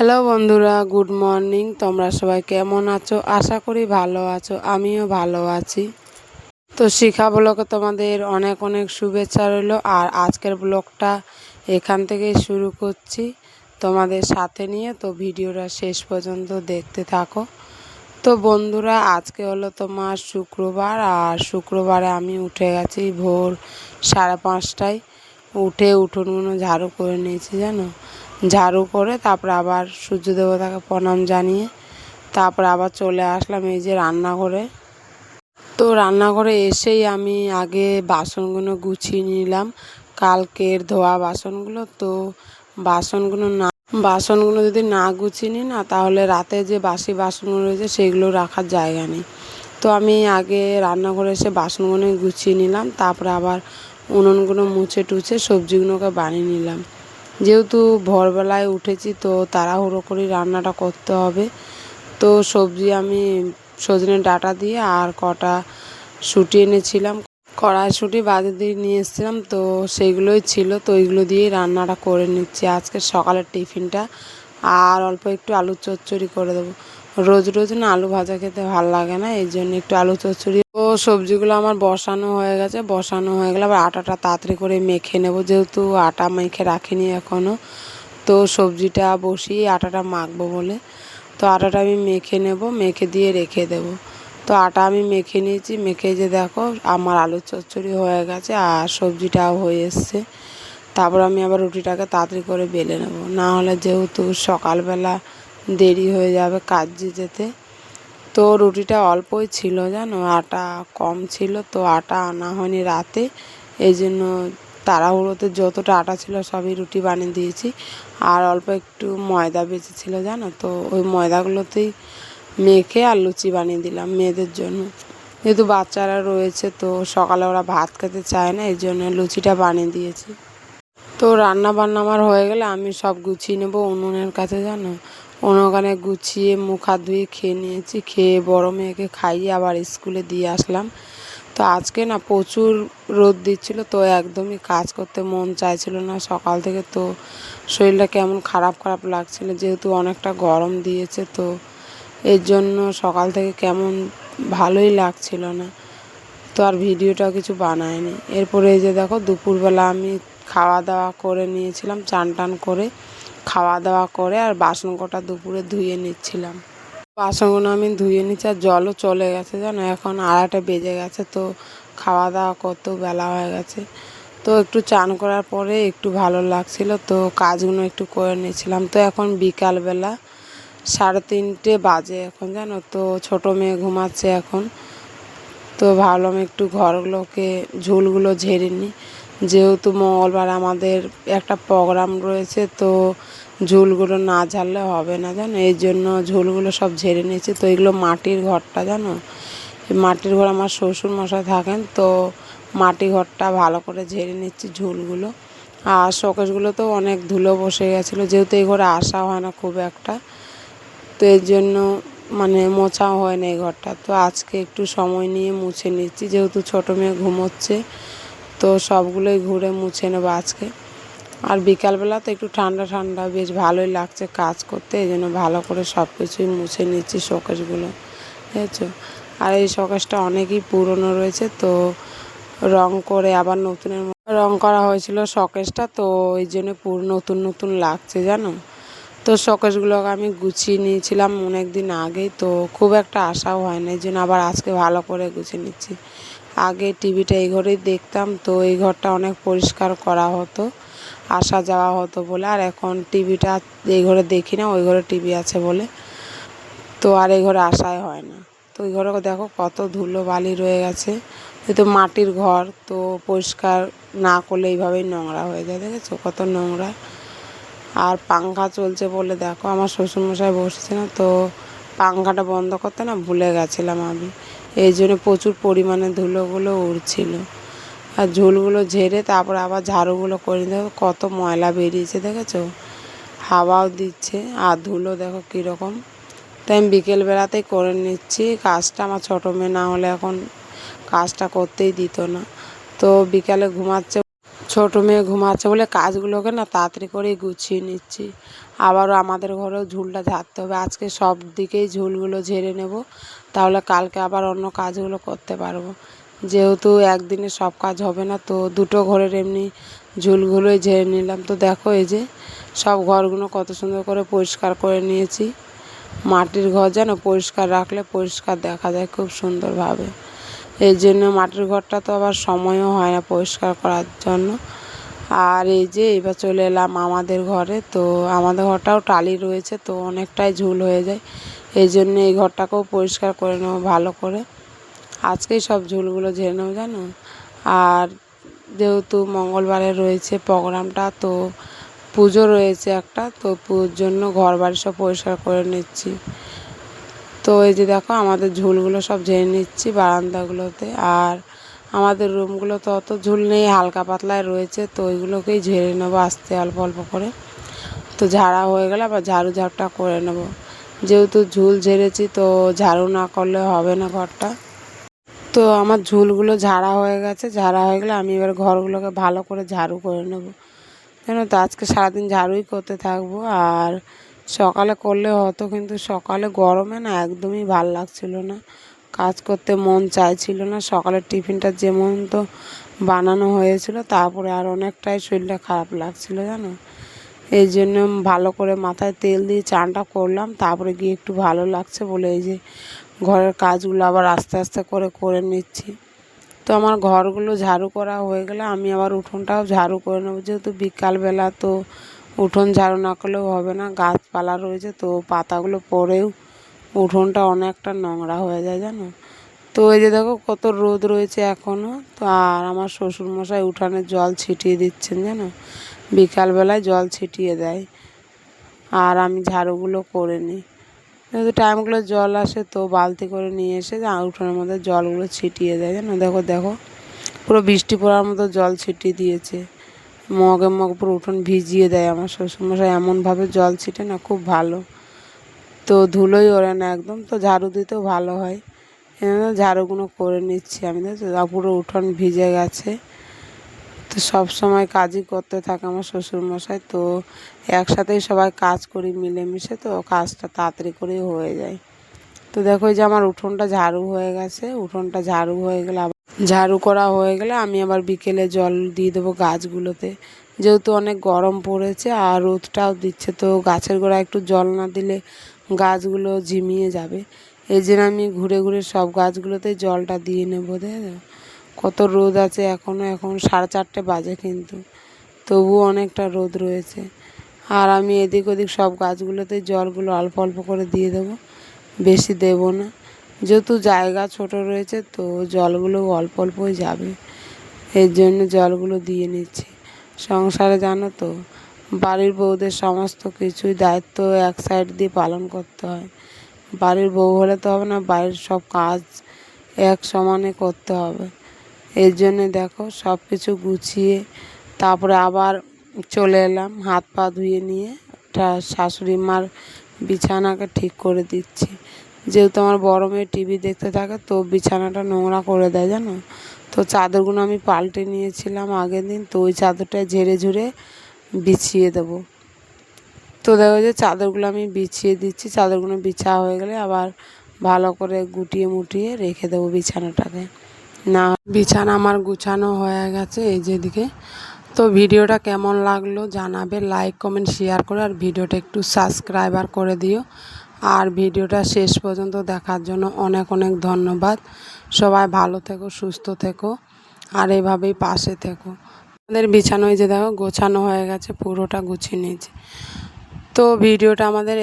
Hello বন্ধুরা, good morning. তোমরা সবাই কেমন আছো? আশা করি ভালো আছো, আমিও ভালো আছি। তো শিখা ব্লগে তোমাদের অনেক অনেক শুভেচ্ছা রইল, আর আজকের ব্লগটা এখান থেকেই শুরু করছি। তোমাদের সাথে নিয়ে তো ভিডিওটা শেষ পর্যন্ত দেখতে থাকো। তো বন্ধুরা, আজকে হলো তোমার শুক্রবার, আর শুক্রবারে আমি উঠে গেছি ভোর সাড়ে পাঁচটায়। উঠে উঠোনগুলো ঝাড়ু করে নিয়েছি, জানো? ঝাড়ু করে তারপরে আবার সূর্য দেবতাকে প্রণাম জানিয়ে তারপরে আবার চলে আসলাম এই যে রান্নাঘরে। তো রান্নাঘরে এসেই আমি আগে বাসনগুলো গুছিয়ে নিলাম। কালকের ধোয়া বাসনগুলো, তো বাসনগুলো না, বাসনগুলো যদি না গুছিয়ে নিই না, তাহলে রাতে যে বাসি বাসনগুলো রয়েছে সেগুলো রাখার জায়গা নেই। তো আমি আগে রান্নাঘরে এসে বাসনগুলো গুছিয়ে নিলাম, তারপরে আবার উনুনগুলো মুছে টুছে সবজিগুলোকে বানিয়ে নিলাম। যেহেতু ভোরবেলায় উঠেছি তো তাড়াহুড়ো করে রান্নাটা করতে হবে। তো সবজি আমি সজনে ডাটা দিয়ে আর কটা শুটি এনেছিলাম। কড়াইশুঁটি বাদে দিয়ে নিয়ে এসেছিলাম তো সেইগুলোই ছিল, তো ওইগুলো দিয়েই রান্নাটা করে নিচ্ছি। আজকে সকালের টিফিনটা। আর অল্প একটু আলু চচ্চড়ি করে দেবো। রোজ রোজ না আলু ভাজা খেতে ভালো লাগে না, এই জন্য একটু আলু চচ্চড়ি। ও সবজিগুলো আমার বসানো হয়ে গেছে, বসানো হয়ে গেলে আবার আটাটা তাড়াতাড়ি করে মেখে নেব, যেহেতু আটা মেখে রাখিনি এখনও তো সবজিটা বসিয়ে আটাটা মাখবো বলে। তো আটাটা আমি মেখে নেব, মেখে দিয়ে রেখে দেব। তো আটা আমি মেখে নিয়েছি, মেখে যে দেখো আমার আলু চচ্চড়ি হয়ে গেছে আর সবজিটাও হয়ে এসছে। তারপর আমি আবার রুটিটাকে তাড়াতাড়ি করে বেলে নেব। না হলে যেহেতু সকালবেলা দেরি হয়ে যাবে কাজে যেতে। তো রুটিটা অল্পই ছিল জানো, আটা কম ছিল তো আটা আনা হয়নি রাতে। এই জন্য তাড়াহুড়োতে যতটা আটা ছিল সবই রুটি বানিয়ে দিয়েছি। আর অল্প একটু ময়দা বেঁচেছিল জানো, তো ওই ময়দাগুলোতেই মেখে আর লুচি বানিয়ে দিলাম মেয়েদের জন্য। যেহেতু বাচ্চারা রয়েছে তো সকালে ওরা ভাত খেতে চায় না, এই জন্য লুচিটা বানিয়ে দিয়েছি। তো রান্না বান্না আমার হয়ে গেলে আমি সব গুছিয়ে নেব উনুনের কাছে জানো। ওখানে গুছিয়ে মুখ হাত ধুয়ে খেয়ে নিয়েছি, খেয়ে বড় মেয়েকে খাইয়ে আবার স্কুলে দিয়ে আসলাম। তো আজকে না প্রচুর রোদ দিচ্ছিল, তো একদমই কাজ করতে মন চাইছিল না। সকাল থেকে তো শরীরটা কেমন খারাপ খারাপ লাগছিল, যেহেতু অনেকটা গরম দিয়েছে, তো এর জন্য সকাল থেকে কেমন ভালোই লাগছিল না। তো আর ভিডিওটাও কিছু বানায়নি। এরপরে এই যে দেখো, দুপুরবেলা আমি খাওয়া দাওয়া করে নিয়েছিলাম, চান টান করে। খাওয়া দাওয়া করে আর বাসন কটা দুপুরে ধুয়ে নিচ্ছিলাম। বাসনগুলো আমি ধুয়ে নিচ্ছি আর জলও চলে গেছে, জানো? এখন আড়াইটা বেজে গেছে তো খাওয়া দাওয়া করতেও বেলা হয়ে গেছে। তো একটু চান করার পরে একটু ভালো লাগছিল, তো কাজগুলো একটু করে নিয়েছিলাম তো এখন বিকালবেলা সাড়ে তিনটে বাজে এখন, জানো? তো ছোটো মেয়ে ঘুমাচ্ছে এখন। তো ভাবলাম একটু ঘরগুলোকে ঝুলগুলো ঝেড়ে নিই। যেহেতু মঙ্গলবার আমাদের একটা প্রোগ্রাম রয়েছে, তো ঝুলগুলো না ঝাড়লে হবে না, জানো? এই জন্য ঝুলগুলো সব ঝেড়ে নিয়েছি। তো এগুলো মাটির ঘরটা, জানো? মাটির ঘর আমার শ্বশুর মশাই থাকেন, তো মাটি ঘরটা ভালো করে ঝেড়ে নিচ্ছি ঝুলগুলো। আর শোকেশগুলো তো অনেক ধুলো বসে গেছিল, যেহেতু এই ঘরে আসা হয় না খুব একটা। তো এর জন্য মানে মোছাও হয় না এই ঘরটা। তো আজকে একটু সময় নিয়ে মুছে নিচ্ছি, যেহেতু ছোটো মেয়ে ঘুমোচ্ছে। তো সবগুলোই ঘুরে মুছে নেব আজকে। আর বিকালবেলা তো একটু ঠান্ডা ঠান্ডা, বেশ ভালোই লাগছে কাজ করতে, এই জন্য ভালো করে সব কিছুই মুছে নিচ্ছি শোকেশগুলো বুঝেছ? আর এই শোকেশটা অনেকই পুরনো রয়েছে, তো রং করে আবার নতুনের রং করা হয়েছিল শোকেশটা তো এই জন্য পুরো, নতুন নতুন লাগছে, জানো? তো শোকেশগুলোকে আমি গুছিয়ে নিয়েছিলাম অনেক দিন আগেই, তো খুব একটা আশাও হয় না, এই জন্য আবার আজকে ভালো করে গুছিয়ে নিচ্ছি। আগে টিভিটা এই ঘরেই দেখতাম, তো এই ঘরটা অনেক পরিষ্কার করা হতো, আসা যাওয়া হতো বলে। আর এখন টিভিটা এই ঘরে দেখি না, ওই ঘরে টিভি আছে বলে। তো আর এই ঘরে আসাই হয় না। তো ওই ঘরে দেখো কত ধুলো বালি রয়ে গেছে। যেহেতু মাটির ঘর, তো পরিষ্কার না করলে এইভাবেই নোংরা হয়ে যায়, দেখেছ? কত নোংরা। আর পাংখা চলছে বলে দেখো, আমার শ্বশুরমশাই বসেছে না, তো পাংখাটা বন্ধ করতে না ভুলে গেছিলাম আমি। এই জন্য প্রচুর পরিমাণে ধুলোগুলো উড়ছিল। আর ঝুলগুলো ঝেড়ে তারপর আবার ঝাড়ুগুলো করে দেখো কত ময়লা বেরিয়েছে দেখেছ? হাওয়াও দিচ্ছে। আর ধুলো দেখো কীরকম। তাই আমি বিকেলবেলাতেই করে নিচ্ছি। কাজটা আমার ছোটো মেয়ে না হলে এখন কাজটা করতেই দিত না। তো বিকালে ঘুমাচ্ছে ছোটো মেয়ে ঘুমাচ্ছে বলে কাজগুলোকে না তাড়াতাড়ি করেই গুছিয়ে নিচ্ছি। আবারও আমাদের ঘরেও ঝুলটা ঝাড়তে হবে। আজকে সব দিকেই ঝুলগুলো ঝেড়ে নেব। তাহলে কালকে আবার অন্য কাজগুলো করতে পারব। যেহেতু একদিনে সব কাজ হবে না, তো দুটো ঘরের এমনি ঝুলগুলোই ঝেড়ে নিলাম। তো দেখো এই যে সব ঘরগুলো কত সুন্দর করে পরিষ্কার করে নিয়েছি। মাটির ঘর যেন পরিষ্কার রাখলে পরিষ্কার দেখা যায় খুব সুন্দরভাবে। এই জন্য মাটির ঘরটা তো আবার সময়ও হয় না পরিষ্কার করার জন্য। আর এই যে এবার চলে এলাম আমাদের ঘরে, তো আমাদের ঘরটাও টালি রয়েছে, তো অনেকটাই ঝুল হয়ে যায়। এই জন্য এই ঘরটাকেও পরিষ্কার করে নেব ভালো করে। আজকেই সব ঝুলগুলো ঝেড়ে নেব, জানো? আর যেহেতু মঙ্গলবারে রয়েছে প্রোগ্রামটা, তো পুজো রয়েছে একটা, তো পুজোর জন্য ঘর বাড়ি সব পরিষ্কার করে নিচ্ছি। তো এই যে দেখো, আমাদের ঝুলগুলো সব ঝেড়ে নিচ্ছি বারান্দাগুলোতে। আর আমাদের রুমগুলো তো অত ঝুল নেই, হালকা পাতলায় রয়েছে, তো ওইগুলোকেই ঝেড়ে নেব আস্তে অল্প অল্প করে। তো ঝাড়া হয়ে গেলে আবার ঝাড়ু ঝাড়টা করে নেব। যেহেতু ঝুল ঝেড়েছি, তো ঝাড়ু না করলে হবে না ঘরটা। তো আমার ঝুলগুলো ঝাড়া হয়ে গেছে, ঝাড়া হয়ে গেলে আমি এবার ঘরগুলোকে ভালো করে ঝাড়ু করে নেব। কেন তো, আজকে সারাদিন ঝাড়ুই করতে থাকব। আর সকালে করলে হতো, কিন্তু সকালে গরমে না একদমই ভালো লাগছিল না। কাজ করতে মন চাইছিল না, সকালের টিফিনটা যেমন তো বানানো হয়েছিল, তারপরে আর অনেকটাই শরীরটা খারাপ লাগছিল, জানো? এই জন্য ভালো করে মাথায় তেল দিয়ে চানটা করলাম, তারপরে গিয়ে একটু ভালো লাগছে বলে এই যে ঘরের কাজগুলো আবার আস্তে আস্তে করে করে নিচ্ছি। তো আমার ঘরগুলো ঝাড়ু করা হয়ে গেলে আমি আবার উঠোনটাও ঝাড়ু করে নেব, যেহেতু বিকালবেলা তো উঠোন ঝাড়ু না করলেও হবে না, গাছপালা রয়েছে তো পাতাগুলো পড়েও উঠোনটা অনেকটা নোংরা হয়ে যায় জানো। তো এই যে দেখো কত রোদ রয়েছে এখনও তো আর আমার শ্বশুরমশাই উঠানে জল ছিটিয়ে দিচ্ছেন জানো, বিকালবেলায় জল ছিটিয়ে দেয়। আর আমি ঝাড়ুগুলো করে নিই। যেহেতু টাইমগুলো জল আসে তো বালতি করে নিয়ে এসে উঠোনের মধ্যে জলগুলো ছিটিয়ে দেয় জানো। দেখো দেখো, পুরো বৃষ্টি পড়ার মতো জল ছিটিয়ে দিয়েছে। মগে মগ পুরো উঠোন ভিজিয়ে দেয় আমার শ্বশুরমশাই। এমনভাবে জল ছিটে না, খুব ভালো। তো ধুলোই ওড়ে না একদম। তো ঝাড়ু দিতেও ভালো হয়। এখানে ঝাড়ুগুলো করে নিচ্ছি আমি পুরো উঠোন ভিজে গেছে। তো সব সময় কাজই করতে থাকে আমার শ্বশুরমশাই। তো একসাথেই সবাই কাজ করি মিলেমিশে, তো কাজটা তাড়াতাড়ি করেই হয়ে যায়। তো দেখো যে আমার উঠোনটা ঝাড়ু হয়ে গেছে। উঠোনটা ঝাড়ু হয়ে গেলে ঝাড়ু করা হয়ে গেলে আমি আবার বিকেলে জল দিয়ে দেবো গাছগুলোতে। যেহেতু অনেক গরম পড়েছে আর রোদটাও দিচ্ছে, তো গাছের গোড়ায় একটু জল না দিলে গাছগুলো ঝিমিয়ে যাবে। এই জন্য আমি ঘুরে ঘুরে সব গাছগুলোতে জলটা দিয়ে নেব কত রোদ আছে এখনও এখন সাড়ে চারটে বাজে কিন্তু। তবুও অনেকটা রোদ রয়েছে। আর আমি এদিক ওদিক সব গাছগুলোতে জলগুলো অল্প অল্প করে দিয়ে দেবো, বেশি দেব না। যেহেতু জায়গা ছোট রয়েছে, তো জলগুলো অল্প অল্পই যাবে। এর জন্য জলগুলো দিয়ে নিচ্ছি। সংসারে জানো তো, বাড়ির বউদের সমস্ত কিছুই দায়িত্ব এক সাইড দিয়ে পালন করতে হয়। বাড়ির বউ হলে তো হবে না, বাড়ির সব কাজ এক সমানে করতে হবে। এর জন্যে দেখো সব কিছু গুছিয়ে তারপরে আবার চলে এলাম, হাত পা ধুয়ে নিয়ে শাশুড়ি মার বিছানাকে ঠিক করে দিচ্ছি। যেহেতু আমার বড় মেয়ে টিভি দেখতে থাকে, তো বিছানাটা নোংরা করে দেয় জানো? তো চাদরগুলো আমি পাল্টে নিয়েছিলাম আগের দিন, তো ওই চাদরটা ঝেড়ে ঝুড়ে বিছিয়ে দেবো। তো দেখো যে চাদরগুলো আমি বিছিয়ে দিচ্ছি, চাদরগুলো বিছা হয়ে গেলে আবার ভালো করে গুটিয়ে মুটিয়ে রেখে দেবো বিছানাটাকে না বিছানা আমার গুছানো হয়ে গেছে এই যেদিকে তো ভিডিওটা কেমন লাগল জানাবে, লাইক, কমেন্ট, শেয়ার করে, আর ভিডিওটা একটু সাবস্ক্রাইবার করে দিও। আর ভিডিওটা শেষ পর্যন্ত দেখার জন্য অনেক অনেক ধন্যবাদ। সবাই ভালো থেকো, সুস্থ থেকো, আর এভাবেই পাশে থেকো। আমাদের বিছানোয় যে দেখো, গোছানো হয়ে গেছে, পুরোটা গুছিয়ে নিয়েছে। তো ভিডিওটা আমাদের